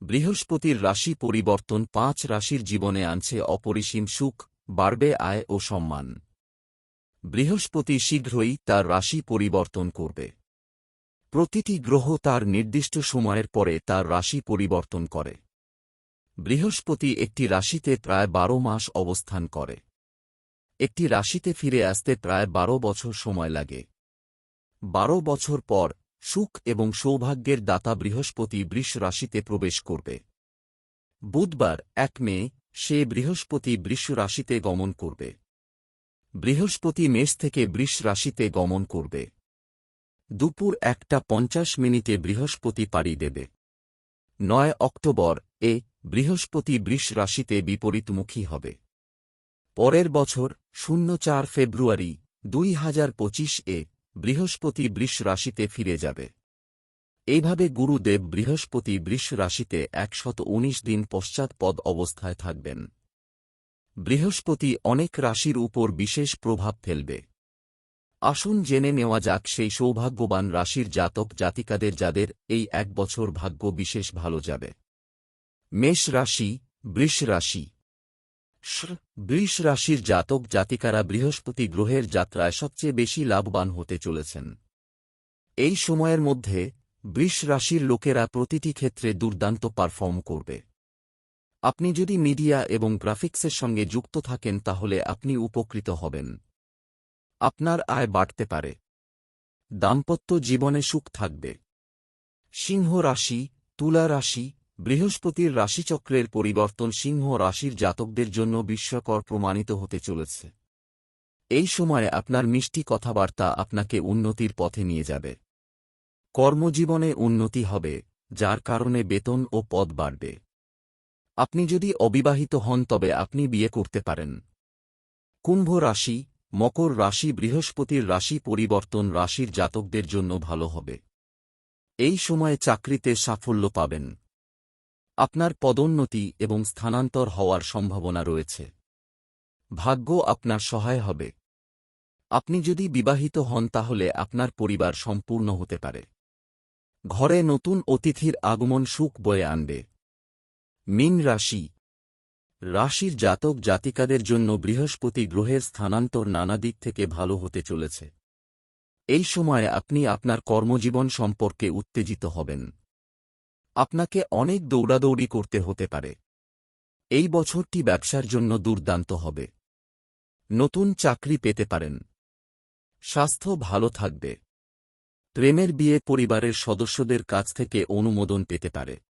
বৃহস্পতির রাশি পরিবর্তন পাঁচ রাশির জীবনে আনছে অপরিসীম সুখ, বাড়বে আয় ও সম্মান। বৃহস্পতি শীঘ্রই তার রাশি পরিবর্তন করবে। প্রতিটি গ্রহ তার নির্দিষ্ট সময়ের পরে তার রাশি পরিবর্তন করে। বৃহস্পতি একটি রাশিতে প্রায় বারো মাস অবস্থান করে। একটি রাশিতে ফিরে আসতে প্রায় বারো বছর সময় লাগে। বারো বছর পর সুখ এবং সৌভাগ্যের দাতা বৃহস্পতি বৃষ রাশিতে প্রবেশ করবে। বুধবার, এক মে, সে বৃহস্পতি বৃষ রাশিতে গমন করবে। বৃহস্পতি মেষ থেকে বৃষ রাশিতে গমন করবে। দুপুর একটা পঞ্চাশ মিনিটে বৃহস্পতি পাড়ি দেবে। নয় অক্টোবর, এ বৃহস্পতি বৃষ রাশিতে বিপরীতমুখী হবে। পরের বছর, শূন্য চার ফেব্রুয়ারি, দুই হাজার পঁচিশ এ বৃহস্পতি বৃষ রাশিতে ফিরে যাবে। এইভাবে গুরুদেব বৃহস্পতি বৃষ রাশিতে একশত উনিশ দিন পশ্চাৎপদ অবস্থায় থাকবেন। বৃহস্পতি অনেক রাশির উপর বিশেষ প্রভাব ফেলবে। আসুন জেনে নেওয়া যাক সেই সৌভাগ্যবান রাশির জাতক জাতিকাদের যাদের এই এক বছর ভাগ্য বিশেষ ভালো যাবে। মেষ রাশি, বৃষ রাশি। বৃষ রাশির জাতক জাতিকারা বৃহস্পতি গ্রহের যাত্রায় সবচেয়ে বেশি লাভবান হতে চলেছেন। এই সময়ের মধ্যে বৃষ রাশির লোকেরা প্রতিটি ক্ষেত্রে দুর্দান্ত পারফর্ম করবে। আপনি যদি মিডিয়া এবং গ্রাফিক্সের সঙ্গে যুক্ত থাকেন তাহলে আপনি উপকৃত হবেন। আপনার আয় বাড়তে পারে। দাম্পত্য জীবনে সুখ থাকবে। সিংহ রাশি, তুলা রাশি বৃহস্পতির রাশিচক্রের পরিবর্তন সিংহ রাশির জাতকদের জন্য বিস্ময়কর প্রমাণিত হতে চলেছে। এই সময়ে আপনার মিষ্টি কথাবার্তা আপনাকে উন্নতির পথে নিয়ে যাবে। কর্মজীবনে উন্নতি হবে, যার কারণে বেতন ও পদ বাড়বে। আপনি যদি অবিবাহিত হন তবে আপনি বিয়ে করতে পারেন। কুম্ভ রাশি, মকর রাশি বৃহস্পতির রাশি পরিবর্তন রাশির জাতকদের জন্য ভালো হবে। এই সময়ে চাকরিতে সাফল্য পাবেন। আপনার পদোন্নতি এবং স্থানান্তর হওয়ার সম্ভাবনা রয়েছে। ভাগ্য আপনার সহায় হবে। আপনি যদি বিবাহিত হন তাহলে আপনার পরিবার সম্পূর্ণ হতে পারে। ঘরে নতুন অতিথির আগমন সুখ বয়ে আনবে। মিন রাশি। রাশির জাতক জাতিকাদের জন্য বৃহস্পতি গ্রহের স্থানান্তর নানা দিক থেকে ভালো হতে চলেছে। এই সময়ে আপনি আপনার কর্মজীবন সম্পর্কে উত্তেজিত হবেন। আপনাকে অনেক দৌড়াদৌড়ি করতে হতে পারে। এই বছরটি ব্যবসার জন্য দুর্দান্ত হবে। নতুন চাকরি পেতে পারেন। স্বাস্থ্য ভালো থাকবে। প্রেমের বিয়ে পরিবারের সদস্যদের কাছ থেকে অনুমোদন পেতে পারে।